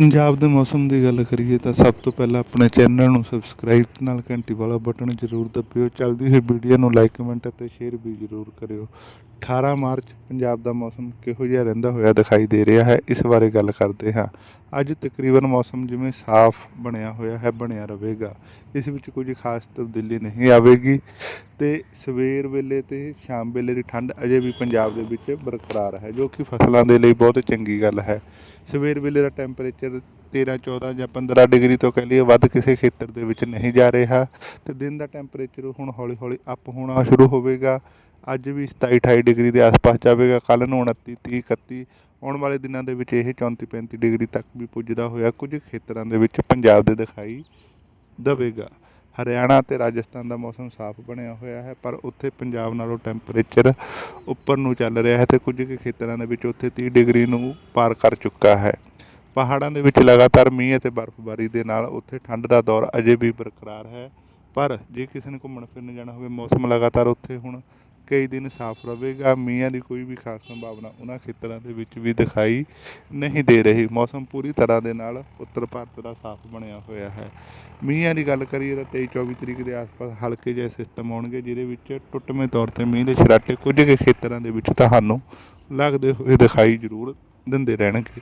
ਪੰਜਾਬ ਦੇ ਮੌਸਮ ਦੀ ਗੱਲ ਕਰੀਏ ਤਾਂ ਸਭ ਤੋਂ ਪਹਿਲਾਂ ਆਪਣੇ ਚੈਨਲ ਨੂੰ ਸਬਸਕ੍ਰਾਈਬ ਨਾਲ ਘੰਟੀ ਵਾਲਾ ਬਟਨ ਜ਼ਰੂਰ ਦਬਿਓ। ਚੱਲਦੀ ਹੋਈ ਵੀਡੀਓ ਨੂੰ ਲਾਈਕ ਕਮੈਂਟ ਅਤੇ ਸ਼ੇਅਰ ਵੀ ਜ਼ਰੂਰ ਕਰਿਓ। 18 ਮਾਰਚ ਪੰਜਾਬ ਦਾ ਮੌਸਮ ਕਿਹੋ ਜਿਹਾ ਰਹਿੰਦਾ ਹੋਇਆ ਦਿਖਾਈ ਦੇ ਰਿਹਾ ਹੈ, ਇਸ ਬਾਰੇ ਗੱਲ ਕਰਦੇ ਹਾਂ। ਅੱਜ ਤਕਰੀਬਨ ਮੌਸਮ ਜਿਵੇਂ ਸਾਫ਼ ਬਣਿਆ ਹੋਇਆ ਹੈ, ਬਣਿਆ ਰਹੇਗਾ। ਇਸ ਵਿੱਚ ਕੁਝ ਖਾਸ ਤਬਦੀਲੀ ਨਹੀਂ ਆਵੇਗੀ। ਤੇ ਸਵੇਰ ਵੇਲੇ ਤੇ ਸ਼ਾਮ ਵੇਲੇ ਦੀ ਠੰਡ ਅਜੇ ਵੀ ਪੰਜਾਬ ਦੇ ਵਿੱਚ ਬਰਕਰਾਰ ਹੈ, ਜੋ ਕਿ ਫਸਲਾਂ ਦੇ ਲਈ ਬਹੁਤ ਚੰਗੀ ਗੱਲ ਹੈ। ਸਵੇਰ ਵੇਲੇ ਦਾ ਟੈਂਪਰੇਚਰ 13 14 ਜਾਂ 15 ਡਿਗਰੀ ਤੋਂ ਕਹਿ ਲਈਏ, ਵੱਧ ਕਿਸੇ ਖੇਤਰ ਦੇ ਵਿੱਚ ਨਹੀਂ ਜਾ ਰਿਹਾ। ਤੇ ਦਿਨ ਦਾ ਟੈਂਪਰੇਚਰ ਹੁਣ ਹੌਲੀ ਹੌਲੀ ਅਪ ਹੋਣਾ ਸ਼ੁਰੂ ਹੋਵੇਗਾ। ਅੱਜ ਵੀ 27 28 ਡਿਗਰੀ ਦੇ ਆਸ-ਪਾਸ ਜਾਵੇਗਾ। ਕੱਲ ਨੂੰ 29 30 31 ਆਉਣ ਵਾਲੇ ਦਿਨਾਂ ਦੇ ਵਿੱਚ ਇਹ 34 35 ਡਿਗਰੀ ਤੱਕ ਵੀ ਪੁੱਜਦਾ ਹੋਇਆ ਕੁਝ ਖੇਤਰਾਂ ਦੇ ਵਿੱਚ ਪੰਜਾਬ ਦੇ ਦਿਖਾਈ ਦੇਵੇਗਾ। ਹਰਿਆਣਾ ਤੇ ਰਾਜਸਥਾਨ ਦਾ ਮੌਸਮ ਸਾਫ਼ ਬਣਿਆ ਹੋਇਆ ਹੈ, ਪਰ ਉੱਥੇ ਪੰਜਾਬ ਨਾਲੋਂ ਟੈਂਪਰੇਚਰ ਉੱਪਰ ਨੂੰ ਚੱਲ ਰਿਹਾ ਹੈ ਤੇ ਕੁਝ ਕੁ ਖੇਤਰਾਂ ਦੇ ਵਿੱਚ ਉੱਥੇ 30 ਡਿਗਰੀ ਨੂੰ ਪਾਰ ਕਰ ਚੁੱਕਾ ਹੈ। ਪਹਾੜਾਂ ਦੇ ਵਿੱਚ ਲਗਾਤਾਰ ਮੀਂਹ ਅਤੇ ਬਰਫ਼ਬਾਰੀ ਦੇ ਨਾਲ ਉੱਥੇ ਠੰਡ ਦਾ ਦੌਰ ਅਜੇ ਵੀ ਬਰਕਰਾਰ ਹੈ, ਪਰ ਜੇ ਕਿਸੇ ਨੇ ਘੁੰਮਣ ਫਿਰਨ ਜਾਣਾ ਹੋਵੇ, ਮੌਸਮ ਲਗਾਤਾਰ ਉੱਥੇ ਹੁਣ ਕਈ ਦਿਨ ਸਾਫ਼ ਰਹੇਗਾ, ਮੀਂਹਾਂ ਦੀ ਕੋਈ ਵੀ ਖਾਸ ਸੰਭਾਵਨਾ ਉਹਨਾਂ ਖੇਤਰਾਂ ਦੇ ਵਿੱਚ ਵੀ ਦਿਖਾਈ ਨਹੀਂ ਦੇ ਰਹੀ। ਮੌਸਮ ਪੂਰੀ ਤਰ੍ਹਾਂ ਦੇ ਨਾਲ ਉੱਤਰ ਭਾਰਤ ਦਾ ਸਾਫ਼ ਬਣਿਆ ਹੋਇਆ ਹੈ। ਮੀਂਹਾਂ ਦੀ ਗੱਲ ਕਰੀਏ ਤਾਂ 23 24 ਤਰੀਕ ਦੇ ਆਸ-ਪਾਸ ਹਲਕੇ ਜਿਹੇ ਸਿਸਟਮ ਆਉਣਗੇ ਜਿਹਦੇ ਵਿੱਚ ਟੁੱਟਵੇਂ ਤੌਰ ਤੇ ਮੀਂਹ ਦੇ ਛਰਾਟੇ ਕੁਝ ਕੁ ਖੇਤਰਾਂ ਦੇ ਵਿੱਚ ਤੁਹਾਨੂੰ ਲੱਗਦੇ ਹੋਏ ਦਿਖਾਈ ਜ਼ਰੂਰ ਦਿੰਦੇ ਰਹਿਣਗੇ।